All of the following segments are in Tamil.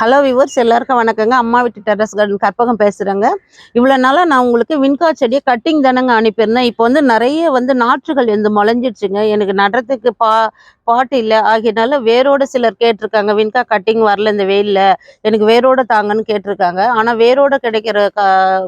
ஹலோ விவர்ஸ் எல்லாருக்கும் வணக்கங்க. அம்மா வீட்டு டெரஸ் கார்டன் கற்பகம் பேசுகிறேங்க இவ்வளோ நாளாக நான் உங்களுக்கு வின்கா செடியை கட்டிங் தானங்க அனுப்பியிருந்தேன். இப்போ வந்து நிறைய வந்து நாற்றுகள் வந்து முளைஞ்சிடுச்சுங்க. எனக்கு நடுறதுக்கு பா பாட்டு இல்லை. ஆகியனால வேரோட சிலர் கேட்டிருக்காங்க வின்கா கட்டிங் வரல இந்த வெயிலில். எனக்கு வேரோட தாங்கன்னு கேட்டிருக்காங்க. ஆனால் வேரோட கிடைக்கிற க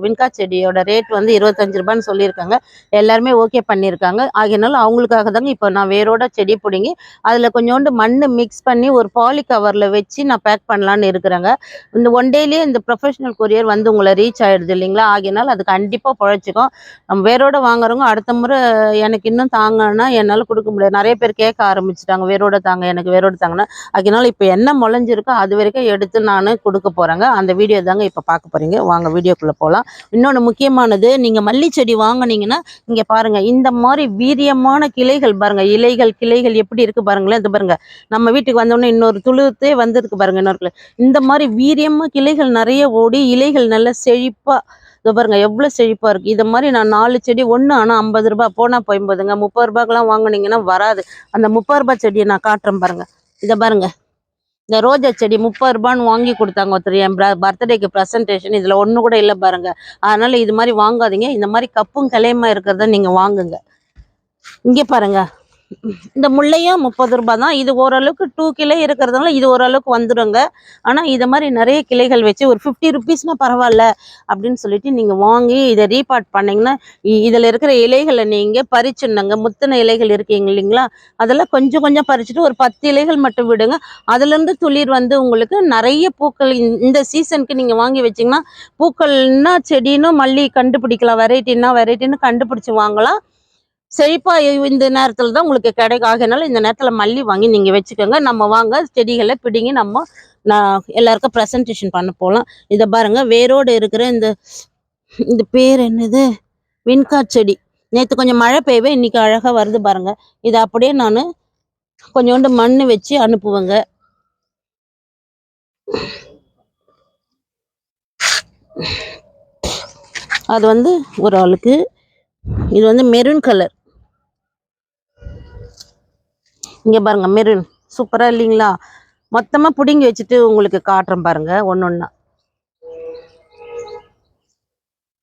வின்கா செடியோட ரேட் வந்து இருபத்தஞ்சு ரூபான்னு சொல்லியிருக்காங்க. எல்லாருமே ஓகே பண்ணியிருக்காங்க. ஆகியனால அவங்களுக்காக தாங்க இப்போ நான் வேரோட செடி பிடுங்கி அதில் கொஞ்சோண்டு மண் மிக்ஸ் பண்ணி ஒரு பாலி கவரில் வச்சு நான் பேக் பண்ணலான்னு இருக்கேன். இருக்கிறாங்க இந்த ஒன் டேலேயே இந்த ப்ரொஃபஷனல் கொரியர் வந்து உங்களை ரீச் ஆயிடுது இல்லைங்களா? ஆகியனால அது கண்டிப்பாக பழச்சிக்கும். நம்ம வேரோட வாங்குறவங்க அடுத்த முறை எனக்கு இன்னும் தாங்கன்னா என்னால் கொடுக்க முடியாது. நிறைய பேர் கேட்க ஆரம்பிச்சிட்டாங்க. வேரோட தாங்க எனக்கு வேரோட தாங்கன்னா. அதனால இப்போ என்ன முளைஞ்சிருக்கோ அது வரைக்கும் எடுத்து நான் கொடுக்க போகிறேங்க அந்த வீடியோ தாங்க இப்போ பார்க்க போகிறீங்க வாங்க வீடியோக்குள்ளே போகலாம். இன்னொன்று முக்கியமானது நீங்கள் மல்லி செடி வாங்குனீங்கன்னா இங்கே பாருங்க இந்த மாதிரி வீரியமான கிளைகள் பாருங்க. இலைகள் கிளைகள் எப்படி இருக்கு பாருங்களேன். இது பாருங்க நம்ம வீட்டுக்கு வந்தோடனே இன்னொரு துளுத்தே வந்திருக்கு பாருங்க இன்னொரு இந்த இந்த மாதிரி வீரியமா கிளைகள் நிறைய ஓடி இலைகள் நல்லா செழிப்பா இதோ பாருங்க எவ்வளோ செழிப்பாக இருக்குது இதை மாதிரி நான் நாலு செடி ஒன்று ஆனால் ஐம்பது ரூபாய் போனால் போயும்போதுங்க முப்பது ரூபாய்க்கெல்லாம் வாங்கினீங்கன்னா வராது. அந்த முப்பது ரூபாய் செடியை நான் காட்டுறேன் பாருங்கள் இதை பாருங்க. இந்த ரோஜா செடி முப்பது ரூபான்னு வாங்கி கொடுத்தாங்க ஒருத்தர். என் பர்த்டேக்கு ப்ரெசன்டேஷன் இதில் ஒன்று கூட இல்லை பாருங்க. அதனால் இது மாதிரி வாங்காதீங்க. இந்த மாதிரி கப்பும் கலையமாக இருக்கிறத நீங்கள் வாங்குங்க. இங்கே பாருங்கள் இந்த முல்லையும் முப்பது ரூபா தான். இது ஓரளவுக்கு டூ கிளை இருக்கிறதுனால இது ஓரளவுக்கு வந்துடுங்க ஆனால் இதை மாதிரி நிறைய கிளைகள் வச்சு ஒரு ஃபிஃப்டி ருபீஸ்னால் பரவாயில்ல அப்படின்னு சொல்லிட்டு நீங்கள் வாங்கி இதை ரீபார்ட் பண்ணிங்கன்னா இதில் இருக்கிற இலைகளை நீங்கள் பறிச்சுடுங்க முத்தின இலைகள் இருக்கீங்க இல்லைங்களா? அதெல்லாம் கொஞ்சம் கொஞ்சம் பறிச்சுட்டு ஒரு பத்து இலைகள் மட்டும் விடுங்க. அதுலேருந்து துளிர் வந்து உங்களுக்கு நிறைய பூக்கள் இந்த- சீசனுக்கு நீங்கள் வாங்கி வச்சிங்கன்னா பூக்கள்னா செடினும் மல்லி கண்டுபிடிக்கலாம். வெரைட்டின்னா வெரைட்டின்னு கண்டுபிடிச்சி வாங்கலாம். செழிப்பா இந்த நேரத்தில் தான் உங்களுக்கு கிடைக்கும். ஆகையினால இந்த நேரத்தில் மல்லி வாங்கி நீங்கள் வச்சுக்கோங்க. நம்ம வாங்க செடிகளை பிடிங்கி நம்ம நான் எல்லாருக்கும் ப்ரெசன்டேஷன் பண்ண போகலாம் இதை பாருங்க வேரோடு இருக்கிற இந்த இந்த பேர் என்னது? வின்கா செடி. நேற்று கொஞ்சம் மழை பெய்யவே இன்னைக்கு அழகாக வருது பாருங்க. இதை அப்படியே நான் கொஞ்சோண்டு மண் வச்சு அனுப்புவேங்க. அது வந்து ஒரு ஆளுக்கு இது வந்து மெரூன் கலர். இங்கே பாருங்க மெரூன் சூப்பராக இல்லைங்களா? மொத்தமாக பிடுங்கி வச்சுட்டு உங்களுக்கு காட்டுறேன் பாருங்க ஒன்றா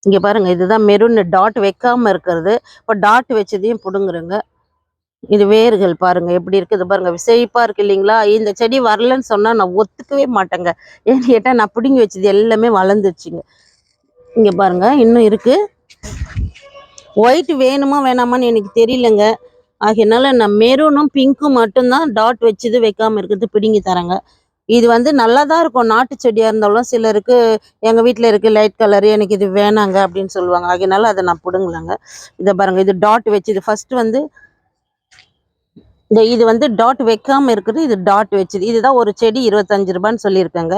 இங்கே பாருங்க இதுதான் மெரூன் டாட் வைக்காமல் இருக்கிறது. இப்போ டாட் வச்சதையும் பிடுங்குறேங்க. இது வேர்கள் பாருங்க எப்படி இருக்குது பாருங்க விசைப்பாக இருக்கு இல்லைங்களா? இந்த செடி வரலன்னு சொன்னால் நான் ஒத்துக்கவே மாட்டேங்க. ஏன்னு கேட்டால் நான் பிடுங்கி வச்சது எல்லாமே வளர்ந்துருச்சுங்க. இங்கே பாருங்க இன்னும் இருக்கு. ஒயிட் வேணுமா வேணாமான்னு எனக்கு தெரியலங்க. ஆகையினால நான் மெரூனும் பிங்க்கும் மட்டும்தான் டாட் வச்சது வைக்காமல் இருக்கிறது பிடுங்கி தராங்க. இது வந்து நல்லா தான் இருக்கும். நாட்டு செடியாக இருந்தாலும் சிலருக்கு எங்கள் வீட்டில் இருக்குது லைட் கலர் எனக்கு இது வேணாங்க அப்படின்னு சொல்லுவாங்க. ஆகையினால அதை நான் பிடுங்கலங்க. இதை பாருங்கள் இது டாட் வச்சது ஃபஸ்ட்டு வந்து இந்த இது வந்து டாட் வைக்காமல் இருக்குது இது டாட் வச்சது இதுதான் ஒரு செடி இருபத்தஞ்சு ரூபான்னு சொல்லியிருக்கேங்க.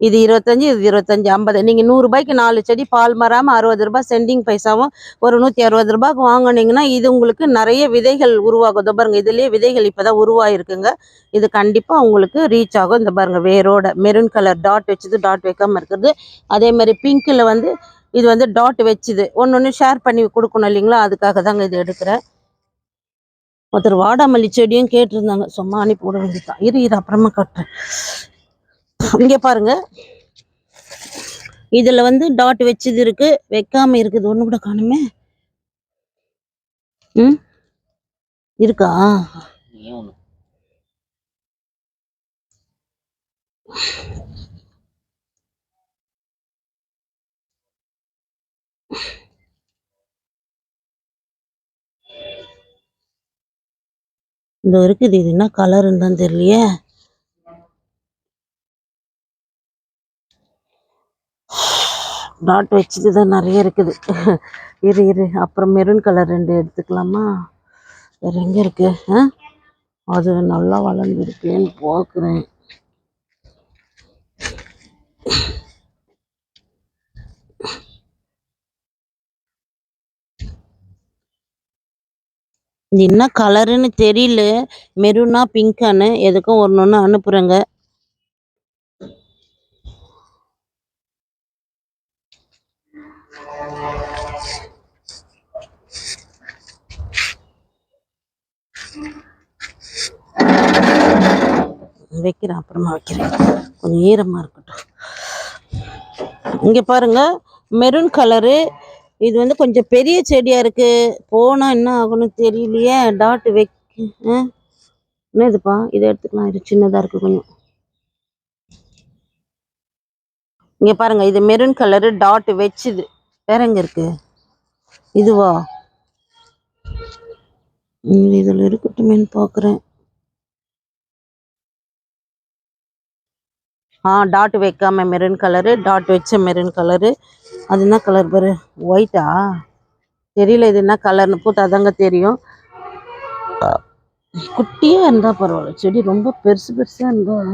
இது இருபத்தஞ்சு இது இருபத்தஞ்சு ஐம்பது. நீங்கள் நூறுரூபாய்க்கு நாலு செடி பால் மராமல் அறுபது ரூபாய் சென்டிங் பைசாவும் ஒரு நூற்றி அறுபது ரூபாய்க்கு வாங்குனீங்கன்னா இது உங்களுக்கு நிறைய விதைகள் உருவாகுது பாருங்கள் பாருங்க இதுலேயே விதைகள் இப்போ தான் உருவாயிருக்குங்க. இது கண்டிப்பாக உங்களுக்கு ரீச் ஆகும். இந்த பாருங்க வேரோட மெரூன் கலர் டாட் வச்சது டாட் வைக்காமல் இருக்கிறது. அதே மாதிரி பிங்க்கில் வந்து இது வந்து டாட் வச்சுது. ஒன்று ஒன்று ஷேர் பண்ணி கொடுக்கணும் இல்லைங்களா? அதுக்காக தாங்க இது எடுக்கிறேன். ஒருத்தர் வாடாமல்லி செடியும் கேட்டிருந்தாங்க. சும்மா அனுப்பி விட வேண்டியதான் இரு இது அப்புறமா கட்டுறேன். இங்கே பாருங்க. இதில் வந்து டாட் வச்சது இருக்கு. வைக்காம இருக்குது. ஒன்று கூட காணுமே. ம்? இருக்கா? இந்த இருக்குது. இது என்ன கலருன்னு தான் தெரியலையே. டாட் வச்சது தான் நிறைய இருக்குது. இரு இரு. அப்புறம் மெரூன் கலர் ரெண்டு எடுத்துக்கலாமா? வேறு எங்கே இருக்கு? ஆ? அது நல்லா வளர்ந்துருக்கேன்னு பார்க்குறேன். என்ன கலருன்னு தெரியல. மெரூனா பிங்கான்னு எதுக்கும் ஒன்று ஒன்று அனுப்புகிறேங்க வைக்கிறேன் அப்புறமா வைக்கிறேன். கொஞ்சம் ஈரமாக இருக்கட்டும். இங்கே பாருங்க மெரூன் கலரு இது வந்து கொஞ்சம் பெரிய செடியாக இருக்குது போனால் என்ன ஆகும்னு தெரியலையே. டாட் வைக்க என்ன என்னதுப்பா? இதை எடுத்துக்கலாம். இது சின்னதாக இருக்குது கொஞ்சம். இங்கே பாருங்க இது மெரூன் கலரு டாட் வச்சுது. வேற எங்க இருக்கு? இதுவா? இதில் இருக்கட்டுமேனு பார்க்குறேன் ஆ டாட் வைக்காம மெரூன் கலரு டாட் வச்ச மெரூன் கலரு அது என்ன கலர் பாரு? ஒயிட்டா தெரியல இது என்ன கலர்னு போட்டு அதாங்க தெரியும். குட்டியாக இருந்தால் பரவாயில்ல. செடி ரொம்ப பெருசு பெருசாக இருந்தால்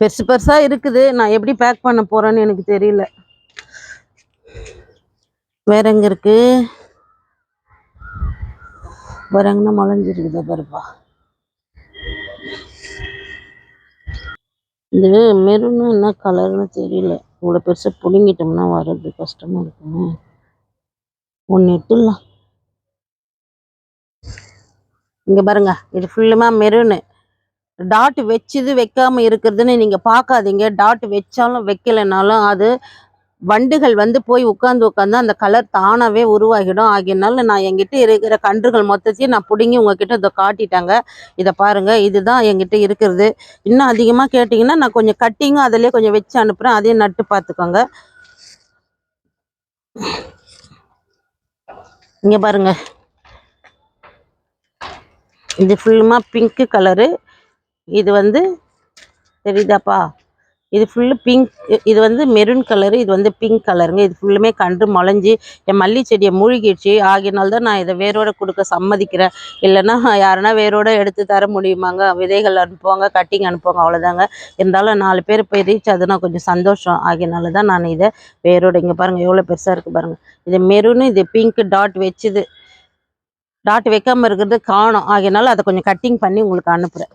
பெருசு பெருசாக இருக்குது. நான் எப்படி பேக் பண்ண போகிறேன்னு எனக்கு தெரியல. வேற எங்க இருக்கு? வேற எங்கன்னா மலைஞ்சிருக்குதா பாருப்பா. இது மெருன்னு என்ன கலர்னு தெரியல. இவ்வளோ பெருசாக பிடுங்கிட்டோம்னா வர்றது கஷ்டமாக இருக்குமே. ஒன்று எட்டுலாம் இங்கே பாருங்க இது ஃபுல்லுமா மெருனு டாட் வச்சுது வைக்காம இருக்கிறதுன்னு நீங்கள் பார்க்காதீங்க. டாட் வச்சாலும் வைக்கலைனாலும் அது வண்டுகள் வந்து போய் உட்காந்து உட்காந்து அந்த கலர் தானாகவே உருவாகிடும். ஆகியனால நான் என்கிட்ட இருக்கிற கன்றுகள் மொத்தத்தையும் நான் பிடுங்கி உங்ககிட்ட இதை காட்டிட்டாங்க. இதை பாருங்கள் இதுதான் என்கிட்ட இருக்கிறது. இன்னும் அதிகமாக கேட்டிங்கன்னா நான் கொஞ்சம் கட்டிங்கும் அதிலே கொஞ்சம் வச்சு அனுப்புகிறேன் அதையும் நட்டு பார்த்துக்கோங்க இங்கே பாருங்க. இது ஃபுல்லுமாக பிங்க்கு கலரு இது வந்து தெரியுதாப்பா? இது ஃபுல்லு பிங்க் இது வந்து மெரூன் கலரு இது வந்து பிங்க் கலருங்க இது ஃபுல்லுமே கன்று முளைஞ்சி என் மல்லி செடியை மூழ்கிடுச்சு. ஆகியனால தான் நான் இதை வேரோட கொடுக்க சம்மதிக்கிறேன். இல்லைன்னா யாருன்னா வேரோட எடுத்து தர முடியுமாங்க? விதைகள் அனுப்புவாங்க கட்டிங் அனுப்புவாங்க அவ்வளோதாங்க இருந்தாலும் நாலு பேர் போய் ரீச் ஆகுதுன்னா கொஞ்சம் சந்தோஷம். ஆகியனால தான் நான் இதை வேரோட இங்கே பாருங்கள் எவ்வளோ பெருசாக இருக்குது பாருங்கள் இது மெரூனு இது பிங்க் டாட் வச்சுது. டாட் வைக்காம இருக்கிறது காணும். ஆகையினால அதை கொஞ்சம் கட்டிங் பண்ணி உங்களுக்கு அனுப்புகிறேன்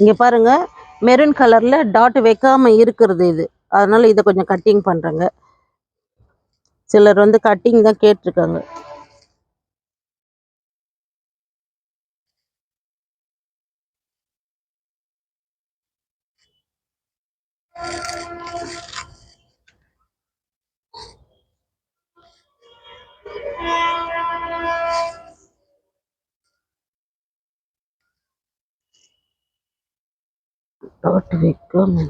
இங்கே பாருங்க மெரூன் கலரில் டாட் வைக்காம இருக்கிறது இது. அதனால இதை கொஞ்சம் கட்டிங் பண்ணுறேங்க சிலர் வந்து கட்டிங் தான் கேட்டிருக்காங்க. டாட் வைக்காம.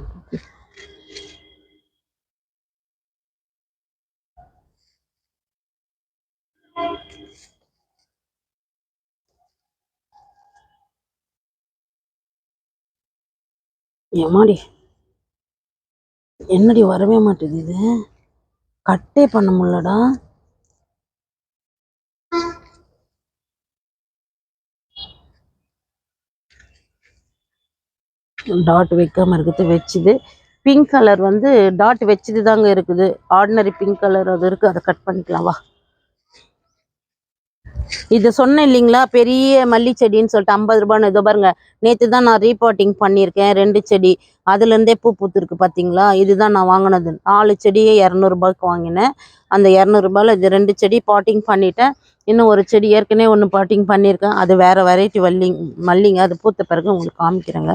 ஏமாடி என்னடி வரவே மாட்டேது இது? கட்டே பண்ண முடியலடா. டாட் வைக்காம இருக்குது வச்சுது. பிங்க் கலர் வந்து டாட் வச்சுது தாங்க இருக்குது. ஆர்டினரி பிங்க் கலர் அது இருக்குது அதை கட் பண்ணிக்கலாம் வா. இது சொன்னேன் இல்லைங்களா பெரிய மல்லி செடின்னு சொல்லிட்டு ஐம்பது ரூபான்னு. இதோ பாருங்க நேற்று தான் நான் ரீபாட்டிங் பண்ணியிருக்கேன் ரெண்டு செடி. அதுலேருந்தே பூ பூத்துருக்கு பார்த்தீங்களா இதுதான் நான் வாங்கினது. நாலு செடியே இரநூறுபாய்க்கு வாங்கினேன். அந்த இரநூறுபாயில் இது ரெண்டு செடி பாட்டிங் பண்ணிட்டேன். இன்னும் ஒரு செடி ஏற்கனவே ஒன்று பாட்டிங் பண்ணியிருக்கேன். அது வேற வெரைட்டி வல்லிங் மல்லிங்க அது பூத்த பிறகு உங்களுக்கு காமிக்கிறேங்க.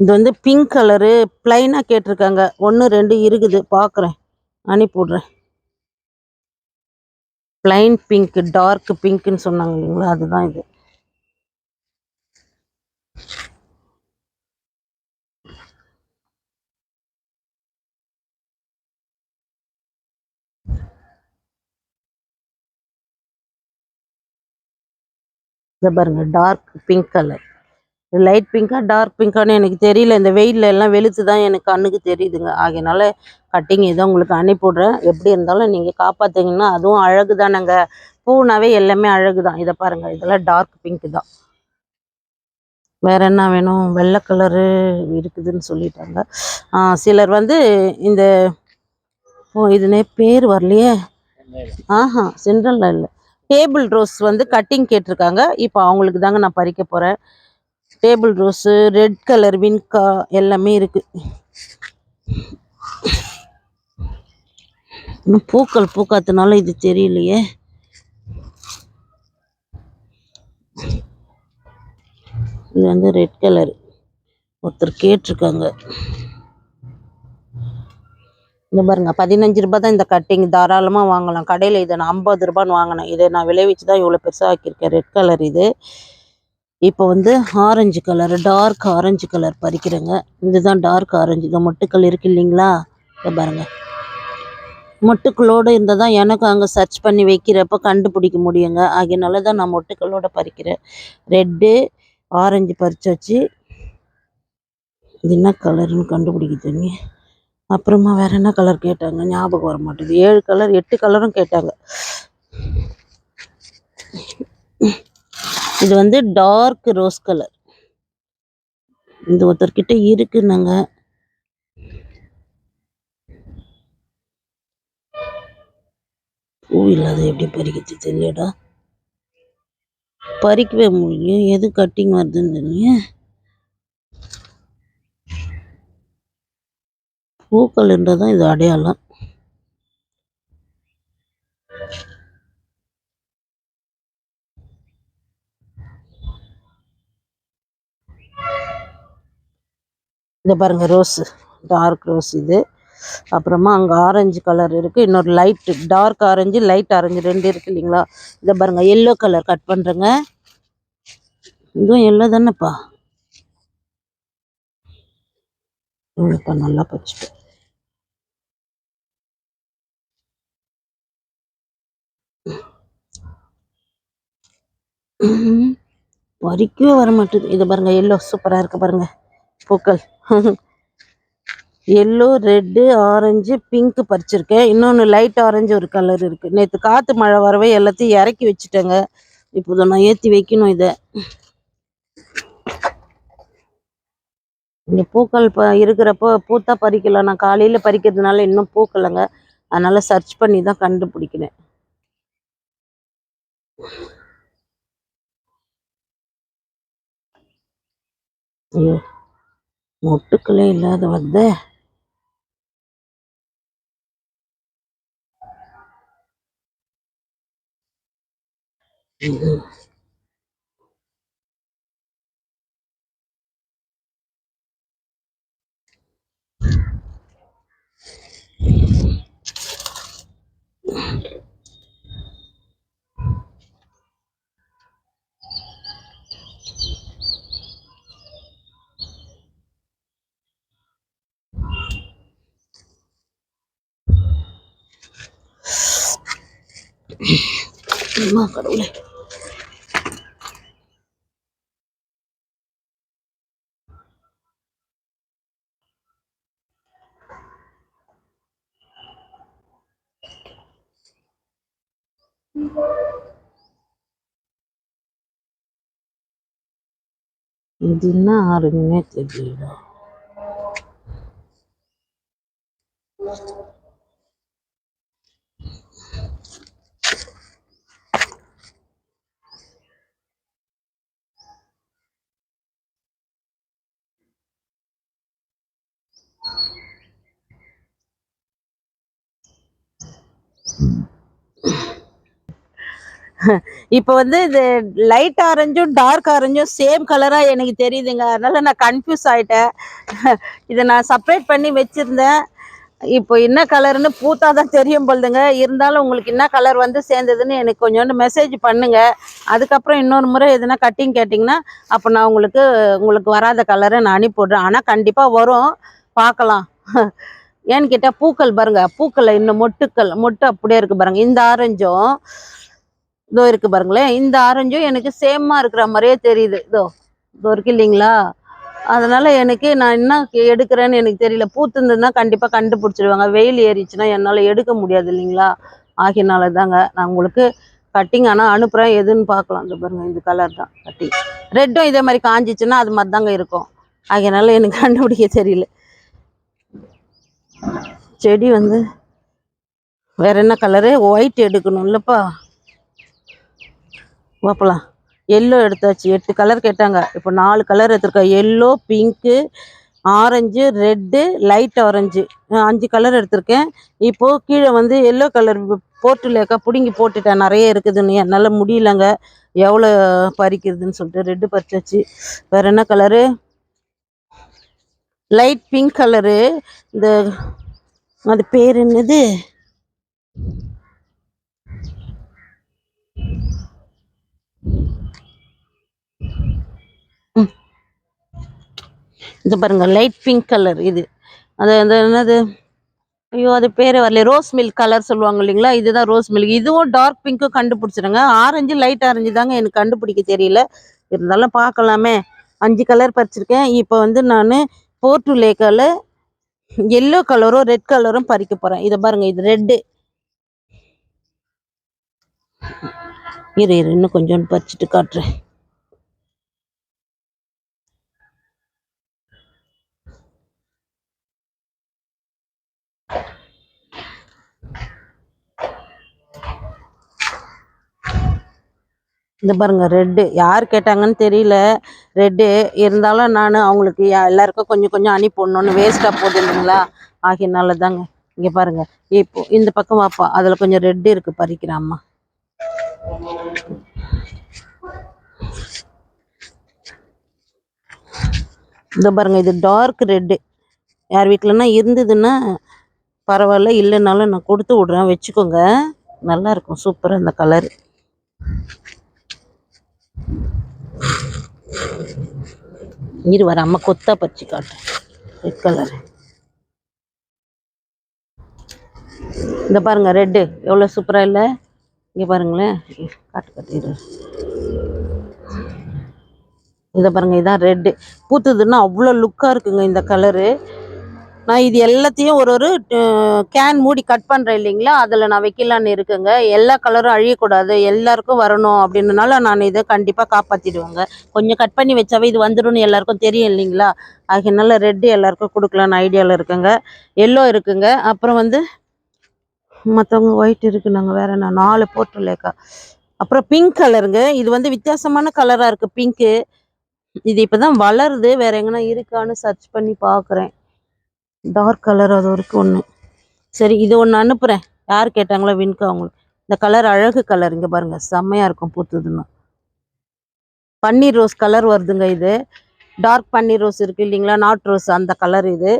இது வந்து பிங்க் கலரு பிளைனாக கேட்டிருக்காங்க. ஒன்று ரெண்டு இருக்குது. பார்க்குறேன் அனுப்பிவிட்றேன் பிளைன் பிங்க் டார்க் பிங்க்னு சொன்னாங்க இல்லைங்களா? அதுதான் இது. இதை பாருங்க டார்க் பிங்க் கலர் லைட் பிங்க்காக டார்க் பிங்க்கானு எனக்கு தெரியல. இந்த வெயிலில் எல்லாம் வெளுத்து தான் எனக்கு கண்ணுக்கு தெரியுதுங்க. ஆகையினால கட்டிங் இதை உங்களுக்கு அனுப்பிவிட்றேன். எப்படி இருந்தாலும் நீங்கள் காப்பாற்றிங்கன்னா அதுவும் அழகு தானேங்க பூனாவே எல்லாமே அழகு தான் இதை பாருங்க இதெல்லாம் டார்க் பிங்க் தான். வேற என்ன வேணும்? வெள்ளை கலரு இருக்குதுன்னு சொல்லிட்டாங்க. சிலர் வந்து இந்த ஓ இதுனே பேர் வரலையே. ஆஹா சென்ட்ரலில் இல்லை. டேபிள் ரோஸ் வந்து கட்டிங் கேட்டிருக்காங்க. இப்போ அவங்களுக்கு தாங்க நான் பறிக்க போகிறேன் table rose red colour vinca எல்லாமே இருக்கு. பூக்கள் பூக்காத்தனால இது தெரியலையே. இது வந்து ரெட் கலர். ஒருத்தர் கேட்டிருக்காங்க. இந்த பாருங்க பதினஞ்சு ரூபாய் தான் இந்த கட்டிங் தாராளமாக வாங்கலாம். கடையில் இதை நான் ஐம்பது ரூபான்னு வாங்கினேன். இதை நான் விளைவிச்சு தான் இவ்வளோ பெருசாக ஆக்கியிருக்கேன். ரெட் கலர் இது. இப்போ வந்து orange colour dark orange colour பறிக்கிறேங்க. இதுதான் டார்க் ஆரஞ்சு இந்த மொட்டுக்கள் இருக்கு இல்லைங்களா? இதை பாருங்க. மொட்டுக்களோடு இருந்தால் தான் எனக்கு அங்கே சர்ச் பண்ணி வைக்கிறப்ப கண்டுபிடிக்க முடியுங்க. ஆகையினால தான் நான் மொட்டுக்களோடு பறிக்கிறேன். Red orange பறிச்சாச்சு. இது என்ன கலருன்னு கண்டுபிடிக்க தெரியும் அப்புறமா வேற என்ன கலர் கேட்டாங்க? ஞாபகம் வர மாட்டேங்குது. ஏழு கலர் எட்டு கலரும் கேட்டாங்க. இது வந்து டார்க் ரோஸ் கலர் இது ஒருத்தர்கிட்ட இருக்குன்னாங்க. பூ இல்லாத எப்படி பறிக்கிறது தெரியலடா பறிக்கவே முடியும் எது கட்டிங் வருதுன்னு தெரியல பூக்கள் என்றதான் தான் இது அடையாளம். இந்த பாருங்க ரோஸ் டார்க் ரோஸ் இது. அப்புறமா அங்கே ஆரஞ்சு கலர் இருக்குது இன்னொரு light dark orange light orange ரெண்டு இருக்கு இல்லைங்களா? இதை பாருங்க எல்லோ கலர் கட் பண்ணுறேங்க இதுவும் எல்லோ தானேப்பா? இவ்வளோப்பா நல்லா பறிச்சுட்டேன். ம்ஹும். வர மாட்டேது இதை பாருங்க எல்லோ சூப்பராக இருக்கு பாருங்க. பூக்கள். எல்லோ ரெட்டு ஆரஞ்சு பிங்க் பறிச்சிருக்கேன். இன்னொன்று லைட் ஆரஞ்சு ஒரு கலர் இருக்கு. நேற்று காற்று மழை வரவே எல்லாத்தையும் இறக்கி வச்சுட்டேங்க. இப்போ நான் ஏற்றி வைக்கணும் இதை. இந்த பூக்கள் இப்போ இருக்கிறப்போ பூத்தா பறிக்கலாம். நான் காலையில் பறிக்கிறதுனால இன்னும் பூக்கலைங்க. அதனால சர்ச் பண்ணி தான் கண்டுபிடிக்கிறேன். ஐயோ மொட்டுக்களே இல்லாத வந்த அம்மா கடவுளே இது என்ன ஆறுன்னே தெரியல இப்போ வந்து இது லைட் ஆரஞ்சும் டார்க் ஆரஞ்சும் சேம் கலராக எனக்கு தெரியுதுங்க. அதனால நான் கன்ஃபியூஸ் ஆகிட்டேன் இதை நான் செப்ரேட் பண்ணி வச்சுருந்தேன். இப்போ என்ன கலர்னு பூத்தா தான் தெரியும் பொழுதுங்க. இருந்தாலும் உங்களுக்கு என்ன கலர் வந்து சேர்ந்ததுன்னு எனக்கு கொஞ்சோண்டு மெசேஜ் பண்ணுங்க. அதுக்கப்புறம் இன்னொரு முறை எதுனா கட்டிங் கேட்டிங்கன்னா அப்போ நான் உங்களுக்கு உங்களுக்கு வராத கலரை நான் அனுப்பிவிட்றேன் ஆனால் கண்டிப்பாக வரும். பார்க்கலாம். ஏன்னு கேட்டால் பூக்கள் பாருங்க பூக்கள் இன்னும் மொட்டுக்கள் மொட்டு அப்படியே இருக்குது பாருங்க. இந்த ஆரஞ்சும் இதோ இருக்குது பாருங்களேன். இந்த ஆரஞ்சும் எனக்கு சேமாக இருக்கிற மாதிரியே தெரியுது. இதோ இதோ இருக்கு இல்லைங்களா? அதனால எனக்கு நான் என்ன எடுக்கிறேன்னு எனக்கு தெரியல. பூத்துருந்ததுன்னா கண்டிப்பாக கண்டுபிடிச்சிடுவாங்க வெயில் ஏறிச்சுன்னா என்னால் எடுக்க முடியாது இல்லைங்களா? ஆகினால தாங்க நான் உங்களுக்கு கட்டிங் ஆனால் அனுப்புகிறேன் எதுன்னு பார்க்கலாம். இந்த பாருங்க இந்த கலர் தான் கட்டிங் ரெட்டும் இதே மாதிரி காஞ்சிச்சுன்னா அது மாதிரி தாங்க இருக்கும். ஆகையனால எனக்கு கண்டுபிடிக்க தெரியல. செடி வந்து வேற என்ன கலரு ஒயிட் எடுக்கணும் இல்லைப்பா பார்ப்பலாம் எல்லோ எடுத்தாச்சு. எட்டு கலர் கேட்டாங்க. இப்போ நாலு கலர் எடுத்திருக்கேன் yellow pink orange red light orange அஞ்சு கலர் எடுத்திருக்கேன். இப்போது கீழே வந்து எல்லோ கலர் போட்டுலேக்கா பிடுங்கி போட்டுட்டேன். நிறைய இருக்குதுன்னு. என்னால் முடியலங்க. எவ்வளோ பறிக்கிறதுன்னு சொல்லிட்டு ரெட்டு பறிச்சாச்சு. வேறு என்ன கலரு லைட் பிங்க் கலரு இந்த அது பேர் என்னது? இது பாருங்க லைட் பிங்க் கலர் இது. அது அந்த என்னது? ஐயோ அது பேரே வரல ரோஸ் மில்க் கலர் சொல்லுவாங்க இல்லைங்களா? இதுதான் ரோஸ் மில்க் இதுவும் டார்க் பிங்க்கும் கண்டுபிடிச்சிருங்க. ஆரஞ்சு லைட் ஆரஞ்சு தாங்க எனக்கு கண்டுபிடிக்க தெரியல. இருந்தாலும் பார்க்கலாமே. அஞ்சு கலர் பறிச்சிருக்கேன். இப்போ வந்து நான் போர்ட்டு லேக்கால எல்லோ கலரும் ரெட் கலரும் பறிக்க போறேன். இதை பாருங்க இது ரெட்டு இரு இரு இன்னும் கொஞ்சோண்டு பறிச்சுட்டு காட்டுறேன். இந்த பாருங்க ரெட்டு யார் கேட்டாங்கன்னு தெரியல. ரெட்டு இருந்தாலும் நான் அவங்களுக்கு எல்லாருக்கும் கொஞ்சம் கொஞ்சம் அனுப்பி விடணும்னு வேஸ்ட்டாக இல்லைங்களா? ஆகியனால தாங்க. இங்கே பாருங்க. இப்போ இந்த பக்கம் வாப்பா. அதில் கொஞ்சம் ரெட்டு இருக்கு பறிக்கிறாம்மா இந்த பாருங்க இது டார்க் ரெட்டு யார் வீட்டிலனா இருந்ததுன்னா பரவாயில்ல இல்லைனாலும் நான் கொடுத்து விட்றேன். வச்சுக்கோங்க. நல்லா இருக்கும். சூப்பராக இந்த கலரு இரு வர கொத்தா பறிச்சு காட்டுறேன் ரெட் கலர் இந்த பாருங்க ரெட்டு எவ்வளோ சூப்பராக இல்லை? இங்கே பாருங்களேன். காட்டு காட்டு இதை பாருங்க இதான் ரெட்டு பூத்துதுன்னா அவ்வளோ லுக்காக இருக்குங்க இந்த கலரு நான் இது எல்லாத்தையும் ஒரு ஒரு கேன் மூடி கட் பண்ணுறேன் இல்லைங்களா? அதில் நான் வைக்கலான்னு இருக்குங்க. எல்லா கலரும் அழியக்கூடாது. எல்லாருக்கும் வரணும் அப்படின்றனால நான் இதை கண்டிப்பாக காப்பாற்றிடுவேங்க கொஞ்சம் கட் பண்ணி வச்சாவே இது வந்துடும்னு எல்லாருக்கும் தெரியும் இல்லைங்களா? அதனால ரெட்டு எல்லாருக்கும் கொடுக்கலான்னு ஐடியாவில் இருக்குங்க. எல்லோ இருக்குங்க. அப்புறம் வந்து மற்றவங்க ஒயிட் இருக்கு. நாங்கள் வேறு என்ன நாலு போட்டுலேக்கா அப்புறம் பிங்க் கலருங்க இது வந்து வித்தியாசமான கலராக இருக்குது பிங்க்கு இது இப்போ தான் வளருது. வேறு எங்கன்னா இருக்கான்னு சர்ச் பண்ணி பார்க்குறேன் டார்க் கலர் அது வரைக்கும் ஒன்று சரி இது ஒன்று அனுப்புகிறேன் யார் கேட்டாங்களோ வின்கா அவங்களுக்கு. இந்த கலர் அழகு கலர் இங்கே பாருங்க செம்மையாக இருக்கும் பூத்துதுன்னா. பன்னீர் ரோஸ் கலர் வருதுங்க இது. டார்க் பன்னீர் ரோஸ் இருக்குது இல்லைங்களா? நாட் ரோஸ் அந்த கலர் இது.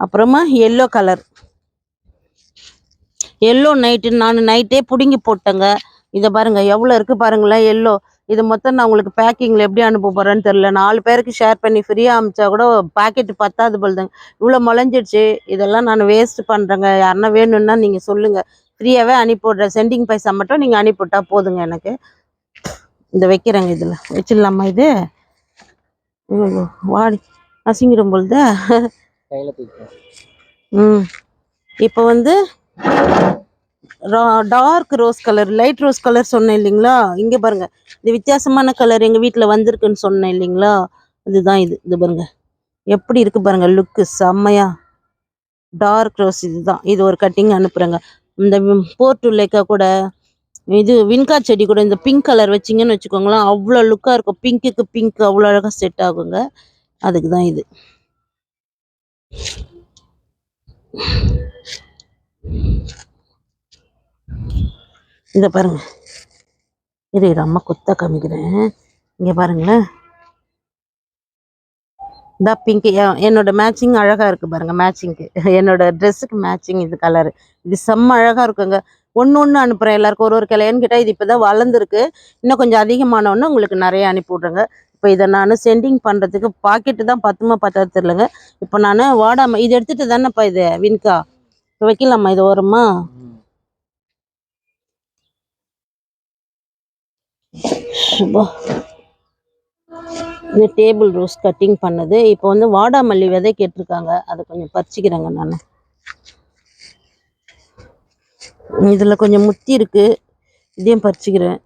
அப்புறமா எல்லோ கலர் எல்லோ நைட்டு நான் நைட்டே பிடுங்கி போட்டேங்க. இதை பாருங்கள் எவ்வளோ இருக்குது பாருங்களேன் எல்லோ இது மொத்தம் நான் உங்களுக்கு பேக்கிங்கில் எப்படி அனுப்ப போறேன்னு தெரியல. நாலு பேருக்கு ஷேர் பண்ணி ஃப்ரீயாக அனுப்பிச்சா கூட பாக்கெட் பத்தாது போல்தாங்க. இவ்வளோ முளைஞ்சிடுச்சு. இதெல்லாம் நான் வேஸ்ட் பண்ணுறேங்க யாருன்னா வேணும்னா நீங்கள் சொல்லுங்கள் ஃப்ரீயாகவே அனுப்பிவிட்றேன் சென்டிங் பைசா மட்டும் நீங்கள் அனுப்பிவிட்டா போதுங்க எனக்கு. இந்த வைக்கிறேங்க இதில். வச்சிடலாமா இது? வாடி. அசிங்கிடும் பொழுது ம். இப்போ வந்து dark rose colour light rose colour சொன்னேன் இல்லைங்களா? இங்கே பாருங்க. இது வித்தியாசமான கலர் எங்கள் வீட்டில் வந்திருக்குன்னு சொன்னேன் இல்லைங்களா? இதுதான் இது இது பாருங்க. எப்படி இருக்கு பாருங்க லுக்கு செம்மையா. டார்க் ரோஸ் இதுதான். இது ஒரு கட்டிங் அனுப்புறேங்க. இந்த போர்ட்டுலேக்கா கூட இது வின்கா செடி கூட இந்த பிங்க் கலர் வச்சிங்கன்னு வச்சுக்கோங்களேன் அவ்வளோ லுக்காக இருக்கும். பிங்க்குக்கு பிங்க் அவ்வளோ அழகாக செட் ஆகுங்க. அதுக்கு தான் இது. இதை பாருங்க. இது இதை அம்மா குத்தா காமிக்கிறேன். இங்கே பாருங்களேன். இந்த பிங்க் என்னோட மேட்சிங் அழகா இருக்கு பாருங்க மேட்சிங்க்கு என்னோட ட்ரெஸ்ஸுக்கு மேட்சிங் இது கலரு இது செம்ம அழகா இருக்குங்க. ஒன்று ஒன்று அனுப்புறேன் எல்லாருக்கும். ஒரு ஒரு கிளையன்னு கேட்டால் இது இப்போ தான் வளர்ந்துருக்கு. இன்னும் கொஞ்சம் அதிகமானவொன்னே உங்களுக்கு நிறைய அனுப்பி விட்றேங்க இப்போ இதை நான் சென்டிங் பண்ணுறதுக்கு பாக்கெட்டு தான் பத்துமா பத்தாவது தெரிலங்க இப்போ நான் வாடாமல் இது எடுத்துகிட்டு தானேப்பா இது வின்கா? இப்போ வைக்கலாமா? இது ஓரமாக சுபா இது டேபிள் ரோஸ் கட்டிங் பண்ணது. இப்போ வந்து வாடாமல்லி விதை கேட்டிருக்காங்க. அதை கொஞ்சம் பறிச்சுக்கிறேங்க நான். இதில் கொஞ்சம் முத்தி இருக்கு. இதையும் பறிச்சுக்கிறேன்.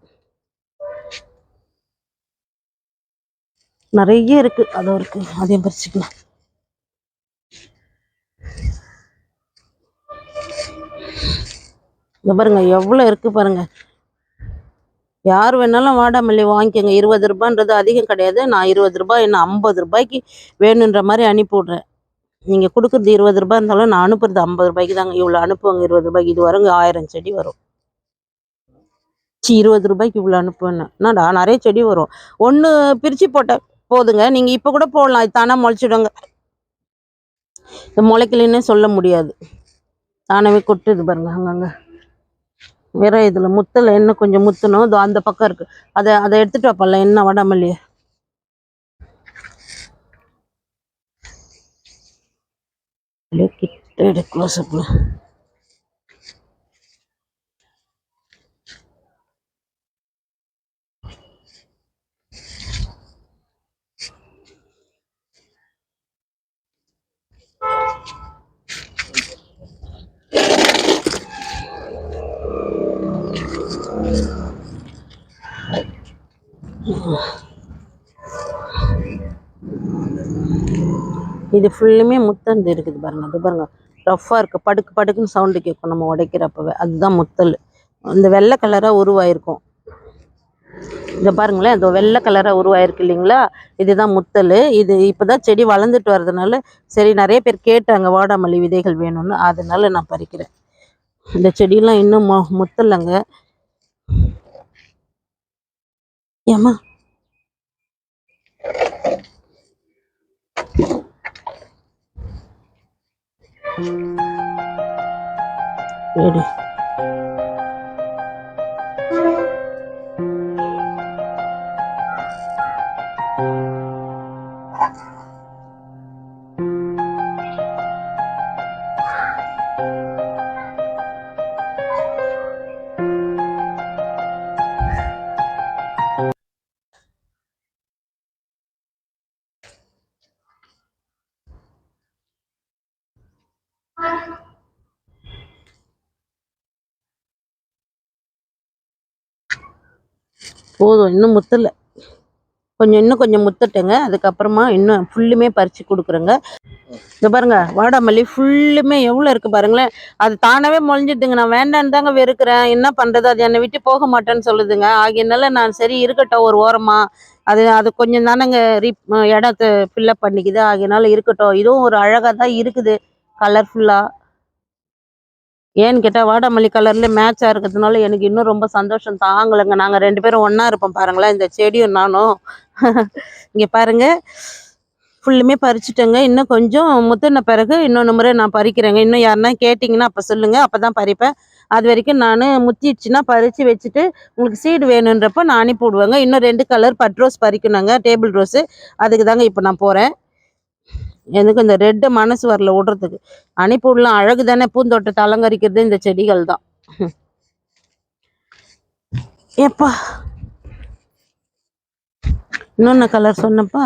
நிறைய இருக்குது அதுவும் இருக்கு. அதையும் பறிச்சுக்கலாம். இந்த பாருங்க எவ்வளோ இருக்கு பாருங்க. யார் வேணாலும் வாடாமல்லி வாங்கிக்கோங்க. இருபது ரூபான்றது அதிகம் கிடையாது. நான் இருபது ரூபாய் என்ன ஐம்பது ரூபாய்க்கு வேணுன்ற மாதிரி அனுப்பி விட்றேன் நீங்கள் கொடுக்குறது இருபது ரூபாய் இருந்தாலும் நான் அனுப்புறது ஐம்பது ரூபாய்க்கு தாங்க. இவ்வளோ அனுப்புவாங்க இருபது ரூபாய்க்கு. இது வரும் ஆயிரம் செடி வரும். சி இருபது ரூபாய்க்கு இவ்வளோ அனுப்புவேன் என்னடா நிறைய செடி வரும். ஒன்று பிரித்து போட்டேன் போதுங்க. நீங்கள் இப்போ கூட போடலாம். இது தானே முளைச்சிடுங்க. இது முளைக்கலன்னே சொல்ல முடியாது. தானவே கொட்டுது பாருங்க அங்கங்கே. வெறும் இதில் முத்தில் என்ன கொஞ்சம் முத்தணும் இதோ அந்த பக்கம் இருக்கு. அதை அதை எடுத்துட்டு வைப்பல என்ன வடமல்லி கிட்ட க்ளோஸ் இது ஃபுல்லுமே முத்தந்து இருக்குது பாருங்க. அது பாருங்க. ரஃப்பாக இருக்குது படுக்கு படுக்குன்னு சவுண்டு கேட்கும். நம்ம உடைக்கிறப்பவே. அதுதான் முத்தல். இந்த வெள்ளை கலராக உருவாயிருக்கும். இதை பாருங்களேன். இந்த வெள்ளை கலராக உருவாயிருக்கு இல்லைங்களா? இதுதான் முத்தல். இது இப்போ தான் செடி வளர்ந்துட்டு வர்றதுனால சரி நிறைய பேர் கேட்டாங்க வாடாமல்லி விதைகள் வேணும்னு. அதனால நான் பறிக்கிறேன். இந்த செடியெல்லாம் இன்னும் மொ முத்தலைங்க 山。Really? போதும். இன்னும் முத்தலை. கொஞ்சம் இன்னும் கொஞ்சம் முத்தட்டுங்க. அதுக்கப்புறமா இன்னும் ஃபுல்லுமே பறித்து கொடுக்குறேங்க. இதை பாருங்க வாடாமல்லி ஃபுல்லுமே எவ்வளோ இருக்கு பாருங்களேன். அது தானாகவே முளைஞ்சிடுதுங்க. நான் வேண்டான்னு தாங்க வெறுக்கிறேன். என்ன பண்ணுறது அது என்னை விட்டு போக மாட்டேன்னு சொல்லுதுங்க. ஆகியனால நான் சரி இருக்கட்டும் ஒரு ஓரமா. அது அது கொஞ்சம் தானேங்க ரீப் இடத்த ஃபில்லப் பண்ணிக்குது. ஆகியனால இருக்கட்டும். இதுவும் ஒரு அழகாக தான் இருக்குது. கலர்ஃபுல்லாக ஏன்னு கேட்டால் வாடாமல்லி கலரில் மேட்சாக இருக்கிறதுனால எனக்கு இன்னும் ரொம்ப சந்தோஷம். தாங்கலைங்க. நாங்கள் ரெண்டு பேரும் ஒன்றா இருப்போம் பாருங்களேன். இந்த செடியும் நானும். இங்கே பாருங்க. ஃபுல்லுமே பறிச்சுட்டேங்க. இன்னும் கொஞ்சம் முத்தின பிறகு இன்னொன்று முறை நான் பறிக்கிறேங்க. இன்னும் யாருன்னா கேட்டிங்கன்னா அப்போ சொல்லுங்கள் அப்போ தான் பறிப்பேன். அது வரைக்கும் நான் முத்திடுச்சுன்னா பறித்து வச்சுட்டு உங்களுக்கு சீடு வேணுன்றப்போ நான் அனுப்பி விடுவேங்க. இன்னும் ரெண்டு கலர் பட் ரோஸ் பறிக்கணுங்க. டேபிள் ரோஸு அதுக்கு தாங்க இப்போ நான் போகிறேன் எனக்கு இந்த ரெட்டு மனசு வரல விடுறதுக்கு அனுப்பி விடலாம் அழகு தானே பூந்தோட்டத்தை அலங்கரிக்கிறது இந்த செடிகள் தான் எப்பா இன்னொன்று கலர் சொன்னப்பா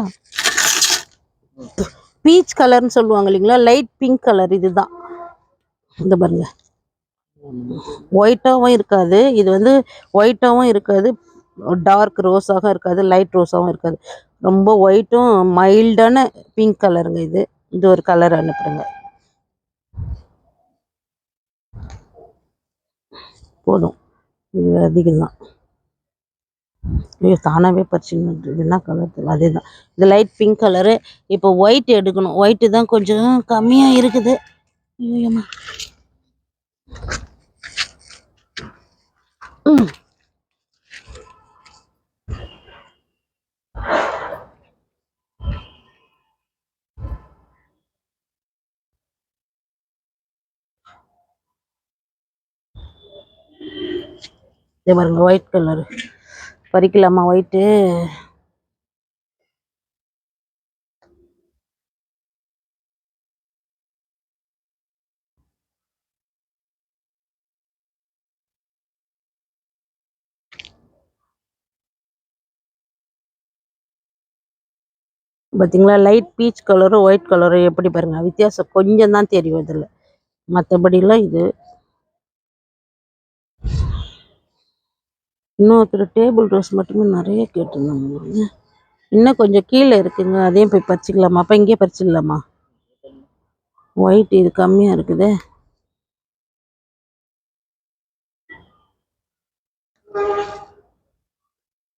பீச் கலர்னு சொல்லுவாங்க இல்லைங்களா? லைட் பிங்க் கலர் இதுதான். இந்த பாருங்க. ஒயிட்டாகவும் இருக்காது. இது வந்து ஒயிட்டாகவும் இருக்காது. டார்க் ரோஸாகவும் இருக்காது லைட் ரோஸாகவும் இருக்காது. ரொம்ப ஒயிட்டும் மைல்டான பிங்க் கலருங்க இது. இது ஒரு கலர் அனுப்புறேங்க. போதும். இது அதிகம் தான் ஐயோ தானாகவே பறிச்சுன்னு என்ன கலர் தெரியல. அதே தான் இது லைட் பிங்க் கலரு இப்போ ஒயிட் எடுக்கணும். ஒயிட்டு தான் கொஞ்சம் கம்மியாக இருக்குது. ஐயோம்மா ம். இதே பாருங்க ஒயிட் கலரு பறிக்கலாமா ஒயிட்டு பார்த்தீங்களா லைட் பீச் கலரும் ஒயிட் கலரும் எப்படி பாருங்க வித்தியாசம் கொஞ்சம் தான் தெரியும் இதில். மற்றபடிலாம் இது இன்னொருத்தர் டேபிள் ரோஸ் மட்டுமே நிறைய கேட்டிருந்தாங்க இன்னும் கொஞ்சம் கீழே இருக்குங்க. அதையும் போய் பறிச்சிக்கலாமா? அப்போ இங்கேயே பறிச்சிடலாமா ஒயிட் இது கம்மியாக இருக்குதே.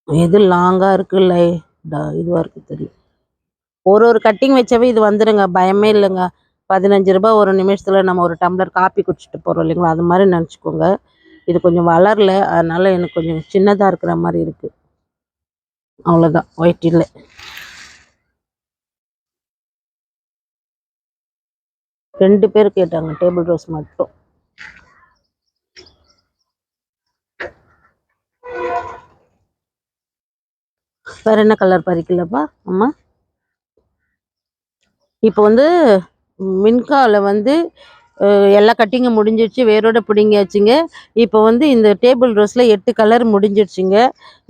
எது லாங்காக இருக்குல்ல? இதுவாக இருக்கு தெரியும். ஒரு ஒரு கட்டிங் வச்சவே இது வந்துடுங்க பயமே இல்லைங்க. பதினஞ்சு ரூபாய் ஒரு நிமிஷத்தில் நம்ம ஒரு டம்ளர் காப்பி குடிச்சிட்டு போகிறோம் இல்லைங்களா? அது மாதிரி நினச்சிக்கோங்க. இது கொஞ்சம் வளரல. அதனால எனக்கு கொஞ்சம் சின்னதாக இருக்கிற மாதிரி இருக்கு. அவ்வளோதான் ஒயிட் இல்லை. ரெண்டு பேர் கேட்டாங்க. டேபிள் ரோஸ் மட்டும். வேற என்ன கலர் பறிக்கலப்பா அம்மா? இப்போ வந்து மின்காவில் வந்து எல்லா கட்டிங்கும் முடிஞ்சிடுச்சு வேரோட பிடுங்கியாச்சுங்க. இப்போ வந்து இந்த டேபிள் ரோஸில் எட்டு கலர் முடிஞ்சிடுச்சுங்க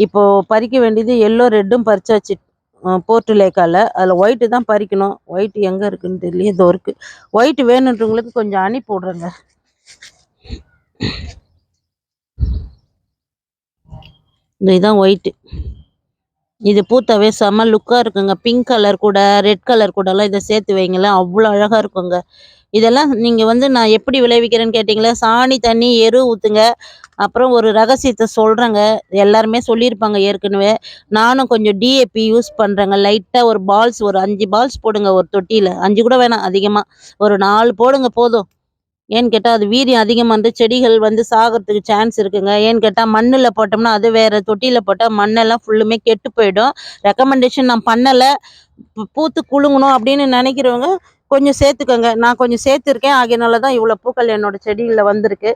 இப்போது பறிக்க வேண்டியது எல்லோ ரெட்டும் பறிச்சாச்சு. Portulaca. அதில் ஒயிட்டு தான் பறிக்கணும். ஒயிட் எங்கே இருக்குன்னு தெரியல. இதோ ஒர்க்கு ஒயிட்டு வேணுன்றவங்களுக்கு கொஞ்சம் அனுப்பி விடுறேங்க இதுதான் ஒயிட்டு இது பூத்தாவே செம்ம லுக்காக இருக்குங்க. பிங்க் கலர் கூட ரெட் கலர் கூடலாம் இதை சேர்த்து வைங்களேன். அவ்வளோ அழகாக இருக்குங்க. இதெல்லாம் நீங்கள் வந்து நான் எப்படி விளைவிக்கிறேன்னு கேட்டிங்களா? சாணி தண்ணி எரு ஊற்றுங்க அப்புறம் ஒரு ரகசியத்தை சொல்கிறேங்க எல்லாருமே சொல்லியிருப்பாங்க ஏற்கனவே. நானும் கொஞ்சம் டிஏபி யூஸ் பண்ணுறேங்க லைட்டாக ஒரு பால்ஸ் ஒரு அஞ்சு பால்ஸ் போடுங்க ஒரு தொட்டியில். அஞ்சு கூட வேணாம் அதிகமாக ஒரு நாலு போடுங்க போதும். ஏன்னு கேட்டால் அது வீரியம் அதிகமாக வந்து செடிகள் வந்து சாகிறதுக்கு சான்ஸ் இருக்குங்க. ஏன்னு கேட்டால் மண்ணில் போட்டோம்னா அது வேறு தொட்டியில் போட்டால் மண்ணெல்லாம் ஃபுல்லுமே கெட்டு போயிடும். ரெக்கமெண்டேஷன் நான் பண்ணலை. பூத்து குலுங்கணும் அப்படின்னு நினைக்கிறவங்க கொஞ்சம் சேர்த்துக்கோங்க. நான் கொஞ்சம் சேர்த்துருக்கேன். ஆகையனால தான் இவ்வளோ பூக்கள் என்னோட செடியில் வந்திருக்கு.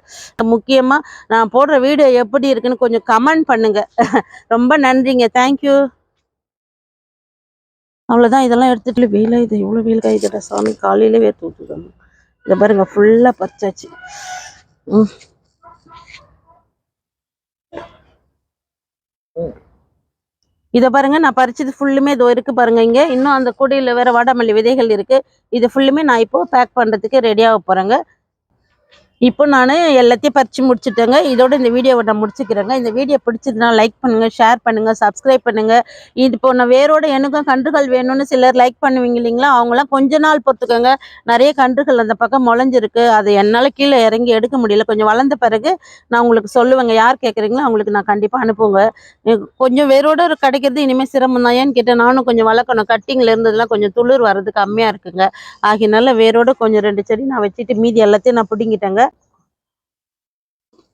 முக்கியமாக நான் போடுற வீடியோ எப்படி இருக்குன்னு கொஞ்சம் கமெண்ட் பண்ணுங்க. ரொம்ப நன்றிங்க. தேங்க்யூ அவ்வளோதான் இதெல்லாம் எடுத்துட்டு வெயிலாக இது. இவ்வளோ வெயில் காய்துடா சாமி. காலையிலே வேர்த்து இதை பாருங்க. ஃபுல்லாக பறிச்சாச்சு. ம். இதை பாருங்க நான் பறிச்சது ஃபுல்லுமே இதோ இருக்கு பாருங்க இங்க. இன்னும் அந்த கூடையில வேற வாடாமல்லி விதைகள் இருக்கு. இது ஃபுல்லுமே நான் இப்போ பேக் பண்றதுக்கு ரெடியாக போறேங்க. இப்போ நான் எல்லாத்தையும் பறித்து முடிச்சுட்டேங்க. இதோட இந்த வீடியோவை நான் முடிச்சுக்கிறேங்க. இந்த வீடியோ பிடிச்சதுன்னா லைக் பண்ணுங்கள் ஷேர் பண்ணுங்கள் சப்ஸ்கிரைப் பண்ணுங்கள் இது இப்போ நான் வேரோட எனக்கும் கன்றுகள் வேணும்னு சிலர் லைக் பண்ணுவீங்க இல்லைங்களா? அவங்களாம் கொஞ்ச நாள் பொறுத்துக்கோங்க. நிறைய கன்றுகள் அந்த பக்கம் முளைஞ்சிருக்கு. அதை என்னால் கீழே இறங்கி எடுக்க முடியல. கொஞ்சம் வளர்ந்த பிறகு நான் உங்களுக்கு சொல்லுவேங்க. யார் கேட்குறீங்களோ அவங்களுக்கு நான் கண்டிப்பாக அனுப்புங்க. கொஞ்சம் வேரோட கிடைக்கிறது இனிமேல் சிரமம் தான். ஏன்னு கேட்டால் நானும் கொஞ்சம் வளர்க்கணும். கட்டிங்கில் இருந்ததுலாம் கொஞ்சம் துளிர் வர்றது கம்மியாக இருக்குங்க. ஆகினால வேரோட கொஞ்சம் ரெண்டு செடி நான் வச்சுட்டு மீதி எல்லாத்தையும் நான் பிடிங்கிட்டேங்க.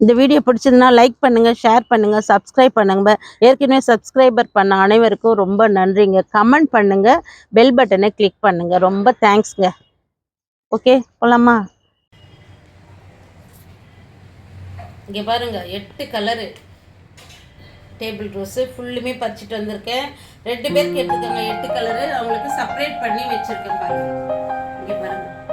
இந்த வீடியோ பிடிச்சதுன்னா லைக் பண்ணுங்கள் ஷேர் பண்ணுங்கள் சப்ஸ்கிரைப் பண்ணுங்க. ஏற்கனவே சப்ஸ்கிரைபர் பண்ண அனைவருக்கும் ரொம்ப நன்றிங்க. கமெண்ட் பண்ணுங்க பெல் பட்டனை கிளிக் பண்ணுங்க. ரொம்ப தேங்க்ஸ்ங்க ஓகே போலாமா? இங்கே பாருங்க எட்டு கலரு டேபிள் ரோஸு ஃபுல்லுமே பறிச்சிட்டு வந்திருக்கேன். ரெண்டு பேர் கேட்டிருக்காங்க எட்டு கலரு அவங்களுக்கு செப்பரேட் பண்ணி வச்சிருக்கேன் பாருங்க. இங்கே பாருங்க.